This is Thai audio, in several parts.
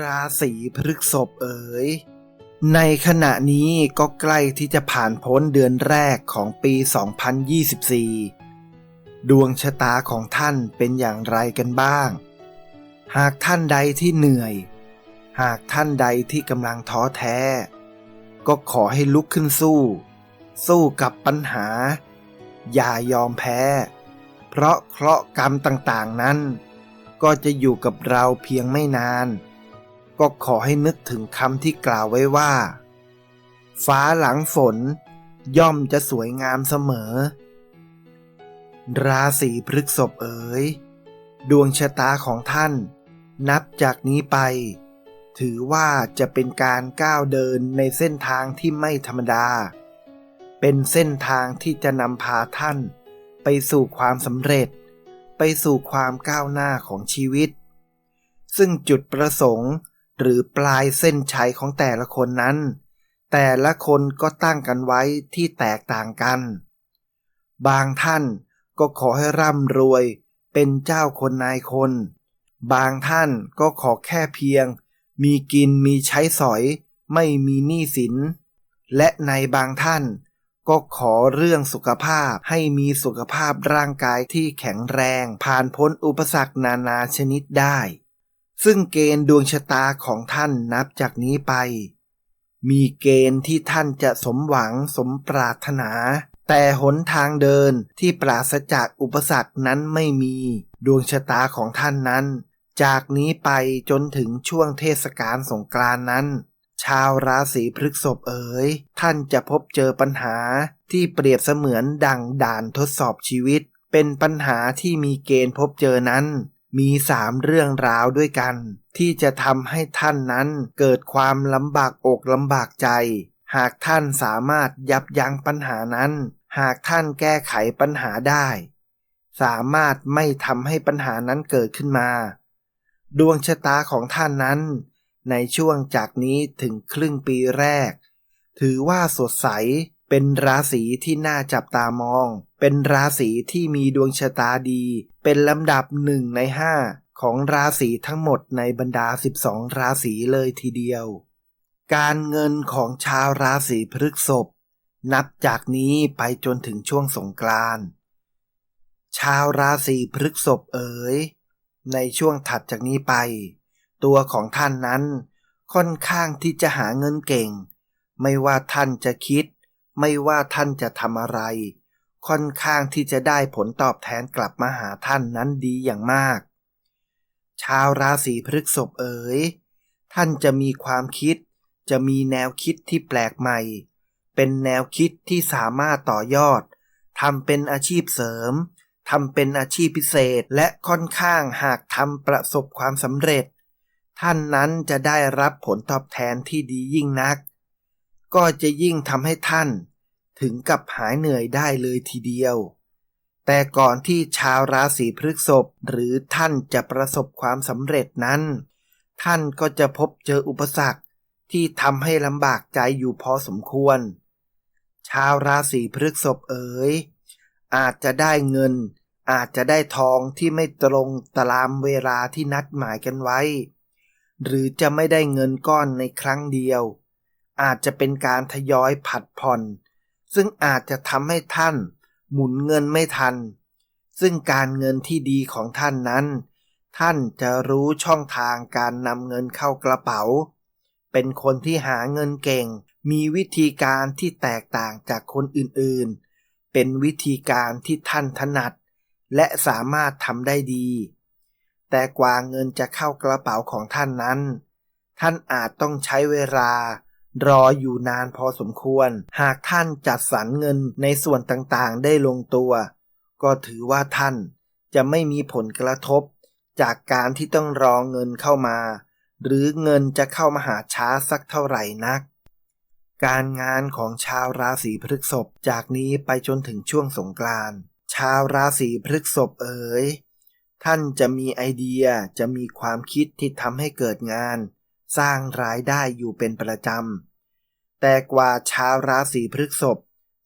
ราศีพฤษภเอ๋ย ในขณะนี้ก็ใกล้ที่จะผ่านพ้นเดือนแรกของปี 2024 ดวงชะตาของท่านเป็นอย่างไรกันบ้าง หากท่านใดที่เหนื่อย หากท่านใดที่กำลังท้อแท้ ก็ขอให้ลุกขึ้นสู้ สู้กับปัญหา อย่ายอมแพ้ เพราะเคราะห์กรรมต่างๆนั้นก็จะอยู่กับเราเพียงไม่นาน ก็ขอให้นึกถึงคำที่กล่าวไว้ว่า ฟ้าหลังฝน ย่อมจะสวยงามเสมอ ราศีพฤกษภเอ๋ยดวงชะตาของท่าน นับจากนี้ไป ถือว่าจะเป็นการก้าวเดินในเส้นทางที่ไม่ธรรมดา เป็นเส้นทางที่จะนำพาท่าน ไปสู่ความสำเร็จ ไปสู่ความก้าวหน้าของชีวิต ซึ่งจุดประสงค์ หรือปลายเส้นชัยของแต่ละคนนั้น แต่ละคนก็ตั้งกันไว้ที่แตกต่างกัน บางท่านก็ขอให้ร่ำรวยเป็นเจ้าคนนายคน บางท่านก็ขอแค่เพียง มีกินมีใช้สอย ไม่มีหนี้สิน และในบางท่านก็ขอเรื่องสุขภาพให้มีสุขภาพร่างกายที่แข็งแรง ผ่านพ้นอุปสรรคนานาชนิดได้ ซึ่งเกณฑ์ดวงชะตาของท่านนับจากนี้ไป มีเกณฑ์ที่ท่านจะสมหวังสมปรารถนา แต่หนทางเดินที่ปราศจากอุปสรรคนั้นไม่มี ดวงชะตาของท่านนั้น จากนี้ไปจนถึงช่วงเทศกาลสงกรานนั้น ชาวราศีพฤษภเอ๋ยท่านจะพบเจอปัญหาที่เปรียบเสมือนดังด่านทดสอบชีวิต เป็นปัญหาที่มีเกณฑ์พบเจอนั้น มีสามเรื่องราวด้วยกัน ที่จะทำให้ท่านนั้นเกิดความลำบากอกลำบากใจ หากท่านสามารถยับยั้งปัญหานั้น หากท่านแก้ไขปัญหาได้ สามารถไม่ทำให้ปัญหานั้นเกิดขึ้นมา ดวงชะตาของท่านนั้น ในช่วงจากนี้ถึงครึ่งปีแรก ถือว่าสดใส เป็นราศีที่น่าจับตามอง เป็นราศีที่มีดวงชะตาดี เป็นลำดับหนึ่งในห้าของราศีทั้งหมดในบรรดา 12 ราศีเลยทีเดียว การเงินของชาวราศีพฤษภนับจากนี้ไปจนถึงช่วงสงกรานต์ชาวราศีพฤษภเอ๋ย ในช่วงถัดจากนี้ไป ตัวของท่านนั้นค่อนข้างที่จะหาเงินเก่ง ไม่ว่าท่านจะคิด ไม่ว่าท่านจะทำอะไร ค่อนข้างที่จะได้ผลตอบแทนกลับมาหาท่านนั้นดีอย่างมาก ชาวราศีพฤษภเอ๋ย ท่านจะมีความคิด จะมีแนวคิดที่แปลกใหม่ เป็นแนวคิดที่สามารถต่อยอดทำเป็นอาชีพเสริมทำเป็นอาชีพพิเศษและค่อนข้างหากทำประสบความสำเร็จ ท่านนั้นจะได้รับผลตอบแทนที่ดียิ่งนัก ก็จะยิ่งทำให้ท่าน ถึงกับหายเหนื่อยได้เลยทีเดียว แต่ก่อนที่ชาวราศีพฤษภหรือท่านจะประสบความสำเร็จนั้น ท่านก็จะพบเจออุปสรรคที่ทำให้ลำบากใจอยู่พอสมควร ชาวราศีพฤษภเอ๋ยอาจจะได้เงิน อาจจะได้ทองที่ไม่ตรงตารางเวลาที่นัดหมายกันไว้ หรือจะไม่ได้เงินก้อนในครั้งเดียว อาจจะเป็นการทยอยผัดผ่อน ซึ่งอาจจะทำให้ท่านหมุนเงินไม่ทัน ซึ่งการเงินที่ดีของท่านนั้น ท่านจะรู้ช่องทางการนำเงินเข้ากระเป๋า เป็นคนที่หาเงินเก่ง มีวิธีการที่แตกต่างจากคนอื่นๆ เป็นวิธีการที่ท่านถนัด และสามารถทำได้ดี แต่กว่าเงินจะเข้ากระเป๋าของท่านนั้น ท่านอาจต้องใช้เวลา รออยู่นานพอสมควร หากท่านจัดสรรเงินในส่วนต่างๆ ได้ลงตัว ก็ถือว่าท่านจะไม่มีผลกระทบ จากการที่ต้องรอเงินเข้ามา หรือเงินจะเข้ามาหาช้าสักเท่าไหร่นัก การงานของชาวราศีพฤษภจากนี้ไปจนถึงช่วงสงกรานต์ชาวราศีพฤษภเอ๋ยท่านจะมีไอเดียจะมีความคิดที่ทำให้เกิดงาน สร้างรายได้อยู่เป็นประจำ แต่กว่าชาวราศีพฤกษภ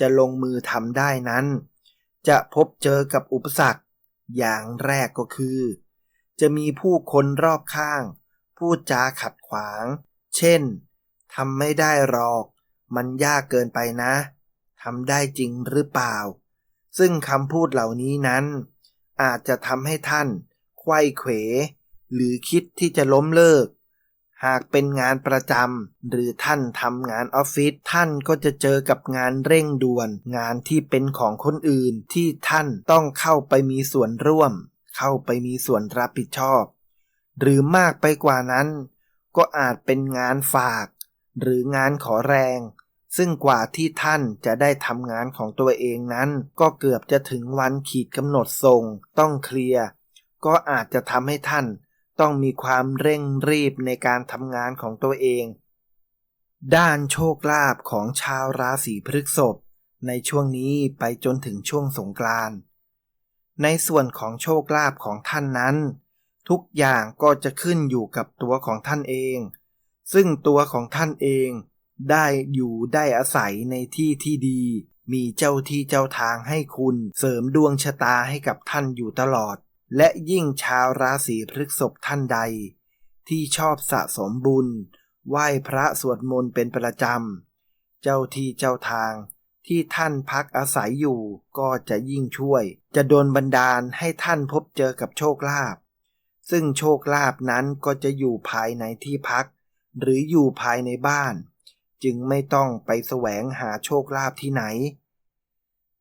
จะลงมือทำได้นั้น จะพบเจอกับอุปสรรค อย่างแรกก็คือ จะมีผู้คนรอบข้าง พูดจาขัดขวาง เช่นทำไม่ได้หรอก มันยากเกินไปนะทำได้จริงหรือเปล่า ซึ่งคำพูดเหล่านี้นั้น อาจจะทำให้ท่านไขว้เขว หรือคิดที่จะล้มเลิก หากเป็นงานประจำหรือท่านทำงานออฟฟิศท่านก็จะเจอกับงานเร่งด่วน งานที่เป็นของคนอื่นที่ท่านต้องเข้าไปมีส่วนร่วม เข้าไปมีส่วนรับผิดชอบ หรือมากไปกว่านั้น ก็อาจเป็นงานฝาก หรืองานขอแรง ซึ่งกว่าที่ท่านจะได้ทำงานของตัวเองนั้น ก็เกือบจะถึงวันขีดกำหนดส่ง ต้องเคลียร์ก็อาจจะทำให้ท่าน ต้องมีความเร่งรีบในการทำงานของตัวเอง ด้านโชคลาภของชาวราศีพฤษภในช่วงนี้ไปจนถึงช่วงสงกรานต์ในส่วนของโชคลาภของท่านนั้น ทุกอย่างก็จะขึ้นอยู่กับตัวของท่านเอง ซึ่งตัวของท่านเองได้อยู่ได้อาศัยในที่ที่ดี มีเจ้าที่เจ้าทางให้คุณเสริมดวงชะตาให้กับท่านอยู่ตลอด และยิ่งชาวราศีพฤษภท่านใด ที่ชอบสะสมบุญ ไหว้พระสวดมนต์เป็นประจำ เจ้าที่เจ้าทางที่ท่านพักอาศัยอยู่ก็จะยิ่งช่วย จะโดนบันดาลให้ท่านพบเจอกับโชคลาภซึ่งโชคลาภนั้นก็จะอยู่ภายในที่พัก หรืออยู่ภายในบ้าน จึงไม่ต้องไปแสวงหาโชคลาภที่ไหน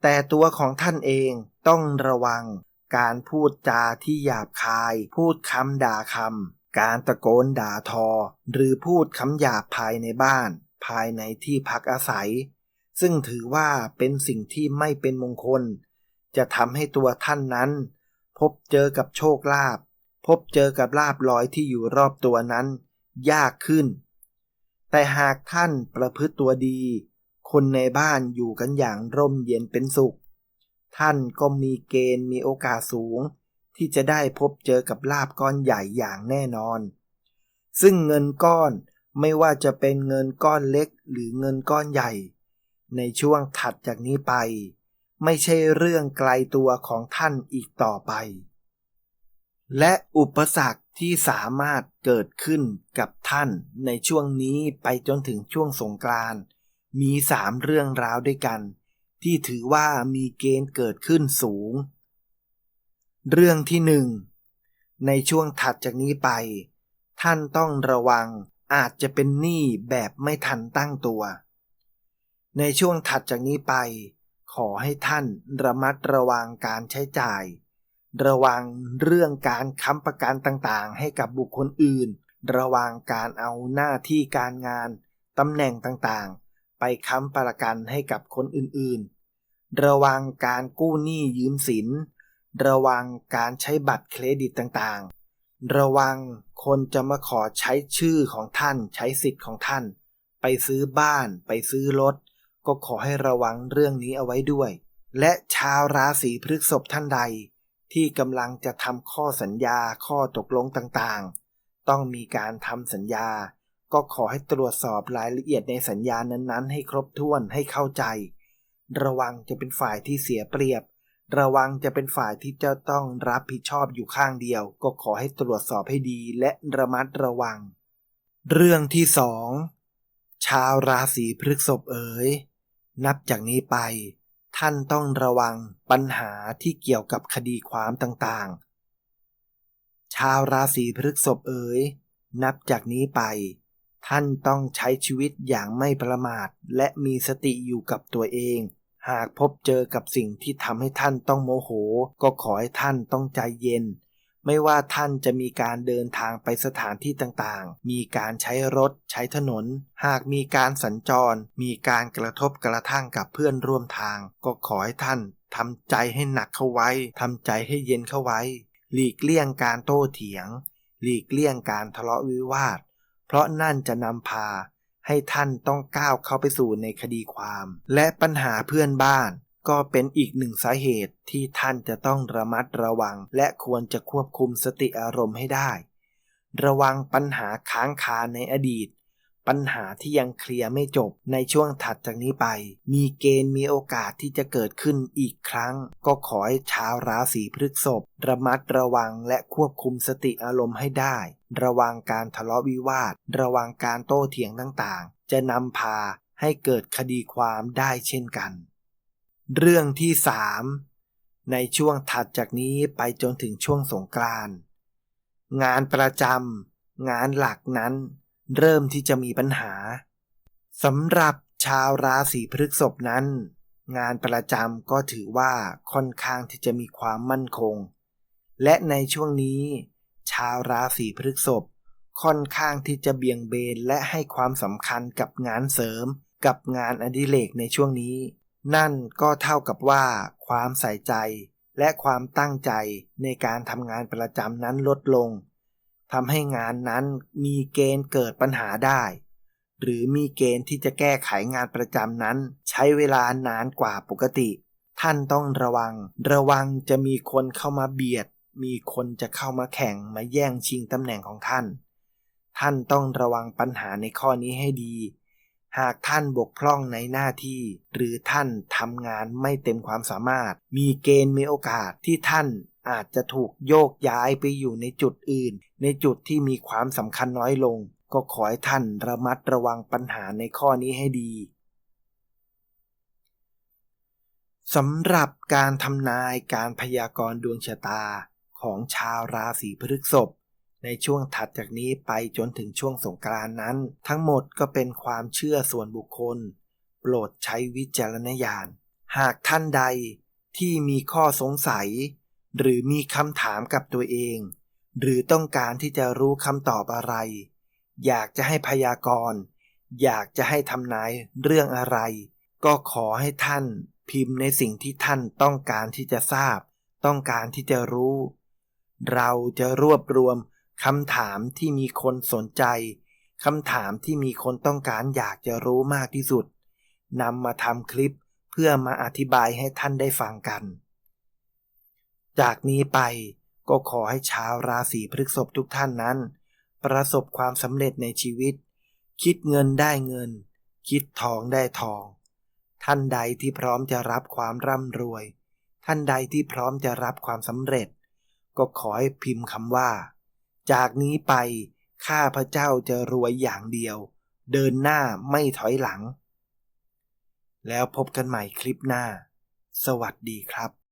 แต่ตัวของท่านเองต้องระวัง การพูดจาที่หยาบคาย พูดคำด่าคำ การตะโกนด่าทอ หรือพูดคำหยาบภายในบ้าน ภายในที่พักอาศัย ซึ่งถือว่าเป็นสิ่งที่ไม่เป็นมงคล จะทำให้ตัวท่านนั้น พบเจอกับโชคลาภ พบเจอกับลาบลอยที่อยู่รอบตัวนั้น ยากขึ้น แต่หากท่านประพฤติตัวดี คนในบ้านอยู่กันอย่างร่มเย็นเป็นสุข ท่านก็มีเกณฑ์มีโอกาสสูง ที่จะได้พบเจอกับลาบก้อนใหญ่อย่างแน่นอน ซึ่งเงินก้อนไม่ว่าจะเป็นเงินก้อนเล็กหรือเงินก้อนใหญ่ ในช่วงถัดจากนี้ไป ไม่ใช่เรื่องไกลตัวของท่านอีกต่อไป และอุปสรรคที่สามารถเกิดขึ้นกับท่านในช่วงนี้ไปจนถึงช่วงสงกรานต์มีสามเรื่องราวด้วยกัน ที่ถือว่ามีเกณฑ์เกิดขึ้นสูง เรื่องที่หนึ่งในช่วงถัดจากนี้ไป ท่านต้องระวังอาจจะเป็นหนี้แบบไม่ทันตั้งตัว ในช่วงถัดจากนี้ไป ขอให้ท่านระมัดระวังการใช้จ่าย ระวังเรื่องการค้ำประกันต่างๆ ให้กับบุคคลอื่น ระวังการเอาหน้าที่การงานตำแหน่งต่างๆ ไปค้ำประกันให้กับคนอื่นๆ ระวังการกู้หนี้ยืมสิน ระวังการใช้บัตรเครดิตต่างๆ ระวังคนจะมาขอใช้ชื่อของท่านใช้สิทธิ์ของท่าน ไปซื้อบ้านไปซื้อรถ ก็ขอให้ระวังเรื่องนี้เอาไว้ด้วย และชาวราศีพฤษภท่านใด ที่กำลังจะทำข้อสัญญาข้อตกลงต่างๆ ต้องมีการทำสัญญา ก็ขอให้ตรวจสอบรายละเอียดในสัญญานั้นๆ ให้ครบถ้วนให้เข้าใจ ระวังจะเป็นฝ่ายที่เสียเปรียบ ระวังจะเป็นฝ่ายที่จะต้องรับผิดชอบอยู่ข้างเดียว ก็ขอให้ตรวจสอบให้ดีและระมัดระวัง เรื่องที่สองชาวราศีพฤษภเอ๋ยนับจากนี้ไป ท่านต้องระวังปัญหาที่เกี่ยวกับคดีความต่างๆ ชาวราศีพฤษภเอ๋ยนับจากนี้ไป ท่านต้องใช้ชีวิตอย่างไม่ประมาท และมีสติอยู่กับตัวเอง หากพบเจอกับสิ่งที่ทำให้ท่านต้องโมโห ก็ขอให้ท่านต้องใจเย็น ไม่ว่าท่านจะมีการเดินทางไปสถานที่ต่างๆ มีการใช้รถใช้ถนน หากมีการสัญจร มีการกระทบกระทั่งกับเพื่อนร่วมทาง ก็ขอให้ท่านทำใจให้หนักเข้าไว้ทำใจให้เย็นเข้าไว้ หลีกเลี่ยงการโต้เถียง หลีกเลี่ยงการทะเลาะวิวาท ราะนั่นจะนำพาให้ท่านต้องก้าวเข้าไปสู่ในคดีความ และปัญหาเพื่อนบ้านก็เป็นอีกหนึ่งสาเหตุที่ท่านจะต้องระมัดระวัง และควรจะควบคุมสติอารมณ์ให้ได้ ระวังปัญหาค้างคาในอดีต ปัญหาที่ยังเคลียร์ไม่จบในช่วงถัดจากนี้ไป มีเกณฑ์มีโอกาสที่จะเกิดขึ้นอีกครั้ง ก็ขอให้ชาวราศีพฤษภระมัดระวังและควบคุมสติอารมณ์ให้ได้ ระวังการทะเลาะวิวาท ระวังการโต้เถียงต่างๆ จะนำพาให้เกิดคดีความได้เช่นกัน เรื่องที่ 3 ในช่วงถัดจากนี้ไปจนถึงช่วงสงกรานต์งานประจำงานหลักนั้น เริ่มที่จะมีปัญหาสำหรับชาวราศีพฤษภนั้น งานประจำก็ถือว่าค่อนข้างที่จะมีความมั่นคง และในช่วงนี้ ชาวราศีพฤษภค่อนข้างที่จะเบี่ยงเบนและให้ความสำคัญกับงานเสริม กับงานอดิเรกในช่วงนี้ นั่นก็เท่ากับว่า ความใส่ใจ และความตั้งใจในการทำงานประจำนั้นลดลงทำให้งานนั้นมีเกณฑ์เกิดปัญหาได้ หรือมีเกณฑ์ที่จะแก้ไขงานประจำนั้น ใช้เวลานานกว่าปกติ ท่านต้องระวัง ระวังจะมีคนเข้ามาเบียด มีคนจะเข้ามาแข่งมาแย่งชิงตำแหน่งของท่าน ท่านต้องระวังปัญหาในข้อนี้ให้ดี หากท่านบกพร่องในหน้าที่ หรือท่านทำงานไม่เต็มความสามารถ มีเกณฑ์มีโอกาสที่ท่านอาจจะถูกโยกย้ายไปอยู่ในจุดอื่น ในจุดที่มีความสำคัญน้อยลง ก็ขอให้ท่านระมัดระวังปัญหาในข้อนี้ให้ดีสำหรับการทำนายการพยากรณ์ดวงชะตา ของชาวราศีพฤษภในช่วงถัดจากนี้ไปจนถึงช่วงสงกรานนั้น ทั้งหมดก็เป็นความเชื่อส่วนบุคคล โปรดใช้วิจารณญาณ หากท่านใดที่มีข้อสงสัย หรือมีคำถามกับตัวเอง หรือต้องการที่จะรู้คำตอบอะไร อยากจะให้พยากรณ์ อยากจะให้ทำนายเรื่องอะไร ก็ขอให้ท่านพิมพ์ในสิ่งที่ท่านต้องการที่จะทราบ ต้องการที่จะรู้ เราจะรวบรวมคำถามที่มีคนสนใจคำถามที่มีคนต้องการอยากจะรู้มากที่สุดนำมาทำคลิปเพื่อมาอธิบายให้ท่านได้ฟังกัน จากนี้ไปก็ขอให้ชาวราศีพฤษภทุกท่านนั้น ประสบความสำเร็จในชีวิต คิดเงินได้เงิน คิดทองได้ทอง ท่านใดที่พร้อมจะรับความร่ำรวย ท่านใดที่พร้อมจะรับความสำเร็จ ก็ขอให้พิมพ์คำว่า จากนี้ไปข้าพระเจ้าจะรวยอย่างเดียว เดินหน้าไม่ถอยหลัง แล้วพบกันใหม่คลิปหน้า สวัสดีครับ